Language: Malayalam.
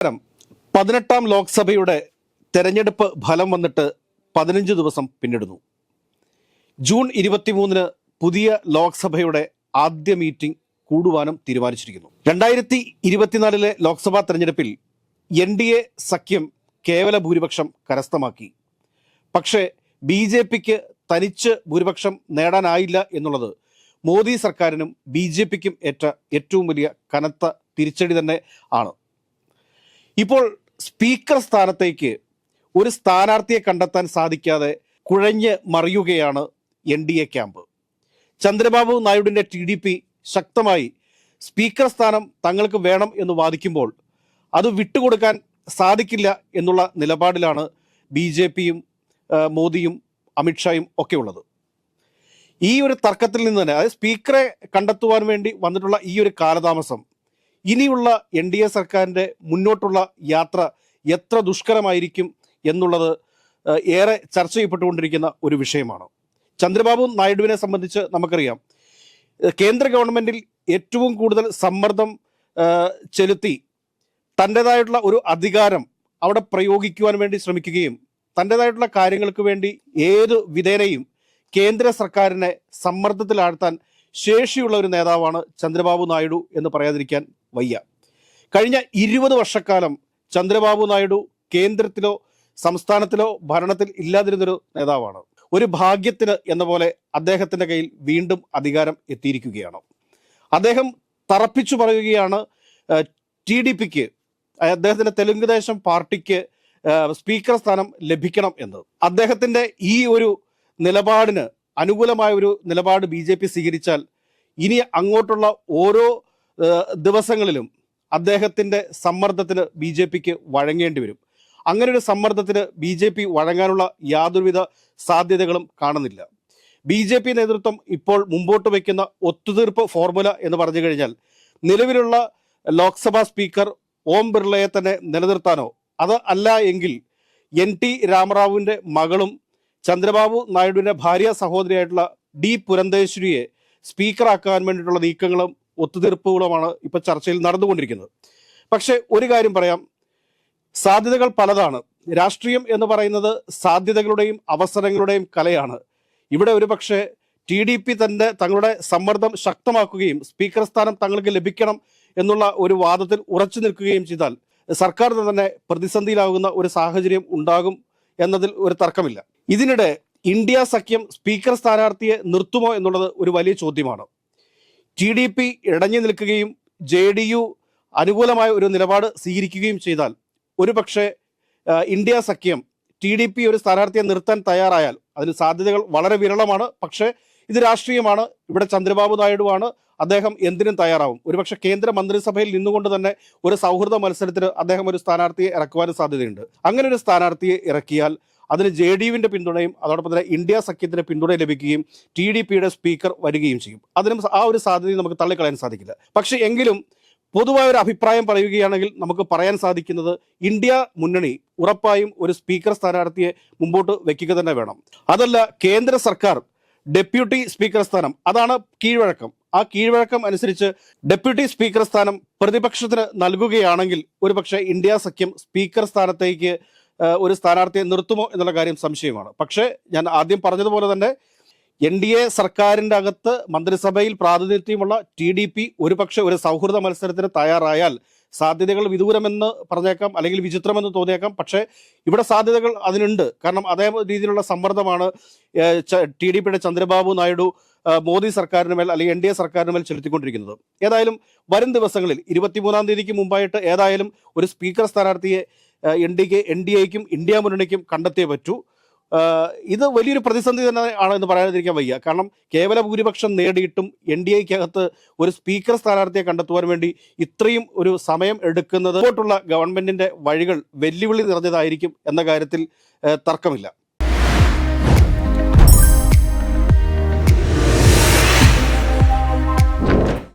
നമസ്കാരം പതിനെട്ടാം ലോക്സഭയുടെ തെരഞ്ഞെടുപ്പ് ഫലം വന്നിട്ട് പതിനഞ്ച് ദിവസം പിന്നിടുന്നു. ജൂൺ ഇരുപത്തിമൂന്നിന് പുതിയ ലോക്സഭയുടെ ആദ്യ മീറ്റിംഗ് കൂടുവാനും തീരുമാനിച്ചിരിക്കുന്നു. രണ്ടായിരത്തി ഇരുപത്തിനാലിലെ ലോക്സഭാ തെരഞ്ഞെടുപ്പിൽ എൻ ഡി എ സഖ്യം കേവല ഭൂരിപക്ഷം കരസ്ഥമാക്കി. പക്ഷേ ബി ജെ പിക്ക് തനിച്ച് ഭൂരിപക്ഷം നേടാനായില്ല എന്നുള്ളത് മോദി സർക്കാരിനും ബി ജെ പിക്കും ഏറ്റ ഏറ്റവും വലിയ കനത്ത തിരിച്ചടി തന്നെ ആണ്. ഇപ്പോൾ സ്പീക്കർ സ്ഥാനത്തേക്ക് ഒരു സ്ഥാനാർത്ഥിയെ കണ്ടെത്താൻ സാധിക്കാതെ കുഴഞ്ഞ് മറിയുകയാണ് N D A camp. Chandrababu നായിഡുവിന്റെ T D P ശക്തമായി സ്പീക്കർ സ്ഥാനം തങ്ങൾക്ക് വേണം എന്ന് വാദിക്കുമ്പോൾ അത് വിട്ടുകൊടുക്കാൻ സാധിക്കില്ല എന്നുള്ള നിലപാടിലാണ് ബി ജെ പിയും മോദിയും അമിത്ഷായും ഒക്കെ ഉള്ളത്. ഈ ഒരു തർക്കത്തിൽ നിന്ന് തന്നെ അതായത് സ്പീക്കറെ കണ്ടെത്തുവാൻ വേണ്ടി വന്നിട്ടുള്ള ഈ ഒരു കാലതാമസം ഇനിയുള്ള എൻ ഡി എ സർക്കാരിന്റെ മുന്നോട്ടുള്ള യാത്ര എത്ര ദുഷ്കരമായിരിക്കും എന്നുള്ളത് ഏറെ ചർച്ച ചെയ്യപ്പെട്ടുകൊണ്ടിരിക്കുന്ന ഒരു വിഷയമാണ്. ചന്ദ്രബാബു നായിഡുവിനെ സംബന്ധിച്ച് നമുക്കറിയാം. കേന്ദ്ര ഗവൺമെന്റിൽ ഏറ്റവും കൂടുതൽ സമ്മർദ്ദം ചെലുത്തി തന്റെതായിട്ടുള്ള ഒരു അധികാരം അവിടെ പ്രയോഗിക്കുവാൻ വേണ്ടി ശ്രമിക്കുകയും തന്റെതായിട്ടുള്ള കാര്യങ്ങൾക്ക് വേണ്ടി ഏത് വിധേനയും കേന്ദ്ര സർക്കാരിനെ സമ്മർദ്ദത്തിലാഴ്ത്താൻ ശേഷിയുള്ള ഒരു നേതാവാണ് ചന്ദ്രബാബു നായിഡു എന്ന് പറയാതിരിക്കാൻ വയ്യ. കഴിഞ്ഞ ഇരുപത് വർഷക്കാലം ചന്ദ്രബാബു നായിഡു കേന്ദ്രത്തിലോ സംസ്ഥാനത്തിലോ ഭരണത്തിൽ ഇല്ലാതിരുന്നൊരു നേതാവാണ്. ഒരു ഭാഗ്യത്തിന് എന്ന പോലെ അദ്ദേഹത്തിന്റെ കയ്യിൽ വീണ്ടും അധികാരം എത്തിയിരിക്കുകയാണ്. അദ്ദേഹം തറപ്പിച്ചു പറയുകയാണ് ടി ഡി പിക്ക് അദ്ദേഹത്തിന്റെ തെലുങ്ക് ദേശം പാർട്ടിക്ക് സ്പീക്കർ സ്ഥാനം ലഭിക്കണം എന്ന്. അദ്ദേഹത്തിന്റെ ഈ ഒരു നിലപാടിന് അനുകൂലമായ ഒരു നിലപാട് ബി സ്വീകരിച്ചാൽ ഇനി അങ്ങോട്ടുള്ള ഓരോ ദിവസങ്ങളിലും അദ്ദേഹത്തിന്റെ സമ്മർദ്ദത്തിന് ബി ജെ പിക്ക് വഴങ്ങേണ്ടി വരും. അങ്ങനെ ഒരു സമ്മർദ്ദത്തിന് ബി ജെ പി വഴങ്ങാനുള്ള യാതൊരുവിധ സാധ്യതകളും കാണുന്നില്ല. ബി ജെ പി നേതൃത്വം ഇപ്പോൾ മുമ്പോട്ട് വയ്ക്കുന്ന ഒത്തുതീർപ്പ് ഫോർമുല എന്ന് പറഞ്ഞു കഴിഞ്ഞാൽ നിലവിലുള്ള ലോക്സഭാ സ്പീക്കർ ഓം ബിർളയെ തന്നെ നിലനിർത്താനോ? അത് അല്ല എങ്കിൽ എൻ ടി രാമറാവുവിന്റെ മകളും ചന്ദ്രബാബു നായിഡുവിന്റെ ഭാര്യ സഹോദരിയായിട്ടുള്ള ഡി പുരന്തേശ്വരിയെ സ്പീക്കറാക്കാൻ വേണ്ടിയിട്ടുള്ള നീക്കങ്ങളും ഒത്തുതീർപ്പുകളുമാണ് ഇപ്പൊ ചർച്ചയിൽ നടന്നുകൊണ്ടിരിക്കുന്നത്. പക്ഷെ ഒരു കാര്യം പറയാം. സാധ്യതകൾ പലതാണ്. രാഷ്ട്രീയം എന്ന് പറയുന്നത് സാധ്യതകളുടെയും അവസരങ്ങളുടെയും കലയാണ്. ഇവിടെ ഒരു പക്ഷേ ടി ഡി പി തന്റെ തങ്ങളുടെ സമ്മർദ്ദം ശക്തമാക്കുകയും സ്പീക്കർ സ്ഥാനം തങ്ങൾക്ക് ലഭിക്കണം എന്നുള്ള ഒരു വാദത്തിൽ ഉറച്ചു നിൽക്കുകയും ചെയ്താൽ സർക്കാർ തന്നെ പ്രതിസന്ധിയിലാകുന്ന ഒരു സാഹചര്യം ഉണ്ടാകും എന്നതിൽ ഒരു തർക്കമില്ല. ഇതിനിടെ ഇന്ത്യ സഖ്യം സ്പീക്കർ സ്ഥാനാർത്ഥിയെ നിർത്തുമോ എന്നുള്ളത് ഒരു വലിയ ചോദ്യമാണ്. ടി ഡി പി ഇടഞ്ഞു നിൽക്കുകയും ജെ ഡി യു അനുകൂലമായ ഒരു നിലപാട് സ്വീകരിക്കുകയും ചെയ്താൽ ഒരു പക്ഷേ ഇന്ത്യ സഖ്യം ടി ഡി പി ഒരു സ്ഥാനാർത്ഥിയെ നിർത്താൻ തയ്യാറായാൽ അതിന് സാധ്യതകൾ വളരെ വിരളമാണ്. പക്ഷേ ഇത് രാഷ്ട്രീയമാണ്. ഇവിടെ ചന്ദ്രബാബു നായിഡുവാണ്. അദ്ദേഹം എന്തിനും തയ്യാറാവും. ഒരുപക്ഷെ കേന്ദ്ര മന്ത്രിസഭയിൽ നിന്നുകൊണ്ട് തന്നെ ഒരു സൗഹൃദ മത്സരത്തിന് അദ്ദേഹം ഒരു സ്ഥാനാർത്ഥിയെ ഇറക്കുവാനും സാധ്യതയുണ്ട്. അങ്ങനെ ഒരു സ്ഥാനാർത്ഥിയെ ഇറക്കിയാൽ അതിന് ജെ ഡി യുവിന്റെ പിന്തുണയും അതോടൊപ്പം തന്നെ ഇന്ത്യ സഖ്യത്തിന്റെ പിന്തുണ ലഭിക്കുകയും ടി ഡി പിയുടെ സ്പീക്കർ വരികയും ചെയ്യും. അതിനും ആ ഒരു സാധ്യതയും നമുക്ക് തള്ളിക്കളയാൻ സാധിക്കില്ല. പക്ഷെ എങ്കിലും പൊതുവായ ഒരു അഭിപ്രായം പറയുകയാണെങ്കിൽ നമുക്ക് പറയാൻ സാധിക്കുന്നത് ഇന്ത്യ മുന്നണി ഉറപ്പായും ഒരു സ്പീക്കർ സ്ഥാനാർത്ഥിയെ മുമ്പോട്ട് വെക്കുക തന്നെ വേണം. അതല്ല കേന്ദ്ര സർക്കാർ ഡെപ്യൂട്ടി സ്പീക്കർ സ്ഥാനം അതാണ് കീഴ്വഴക്കം. ആ കീഴ്വഴക്കം അനുസരിച്ച് ഡെപ്യൂട്ടി സ്പീക്കർ സ്ഥാനം പ്രതിപക്ഷത്തിന് നൽകുകയാണെങ്കിൽ ഒരുപക്ഷെ ഇന്ത്യ സഖ്യം സ്പീക്കർ സ്ഥാനത്തേക്ക് ഒരു സ്ഥാനാർത്ഥിയെ നിർത്തുമോ എന്നുള്ള കാര്യം സംശയമാണ്. പക്ഷേ ഞാൻ ആദ്യം പറഞ്ഞതുപോലെ തന്നെ എൻ ഡി എ സർക്കാരിന്റെ അകത്ത് മന്ത്രിസഭയിൽ പ്രാതിനിധ്യമുള്ള ടി ഡി പി ഒരുപക്ഷെ ഒരു സൗഹൃദ മത്സരത്തിന് തയ്യാറായാൽ സാധ്യതകൾ വിദൂരമെന്ന് പറഞ്ഞേക്കാം അല്ലെങ്കിൽ വിചിത്രമെന്ന് തോന്നിയേക്കാം. പക്ഷേ ഇവിടെ സാധ്യതകൾ അതിനുണ്ട്. കാരണം അതേ രീതിയിലുള്ള സമ്മർദ്ദമാണ് ടി ഡി പിയുടെ ചന്ദ്രബാബു നായിഡു മോദി സർക്കാരിന് മേൽ അല്ലെങ്കിൽ എൻ ഡി എ സർക്കാരിന് മേൽ ചെലുത്തിക്കൊണ്ടിരിക്കുന്നത്. ഏതായാലും വരും ദിവസങ്ങളിൽ ഇരുപത്തിമൂന്നാം തീയതിക്ക് മുമ്പായിട്ട് ഏതായാലും ഒരു സ്പീക്കർ സ്ഥാനാർത്ഥിയെ N D K N D എക്കും India മുന്നണിക്കും കണ്ടെത്തിയേ പറ്റൂ. ഇത് വലിയൊരു പ്രതിസന്ധി തന്നെ ആണ് എന്ന് പറയാതിരിക്കാൻ വയ്യ. കാരണം കേവല ഭൂരിപക്ഷം നേടിയിട്ടും എൻ ഡി എക്കകത്ത് ഒരു സ്പീക്കർ സ്ഥാനാർത്ഥിയെ കണ്ടെത്തുവാൻ വേണ്ടി ഇത്രയും ഒരു സമയം എടുക്കുന്നത് പോട്ടുള്ള ഗവൺമെന്റിന്റെ വഴികൾ വെല്ലുവിളി നിറഞ്ഞതായിരിക്കും എന്ന കാര്യത്തിൽ തർക്കമില്ല.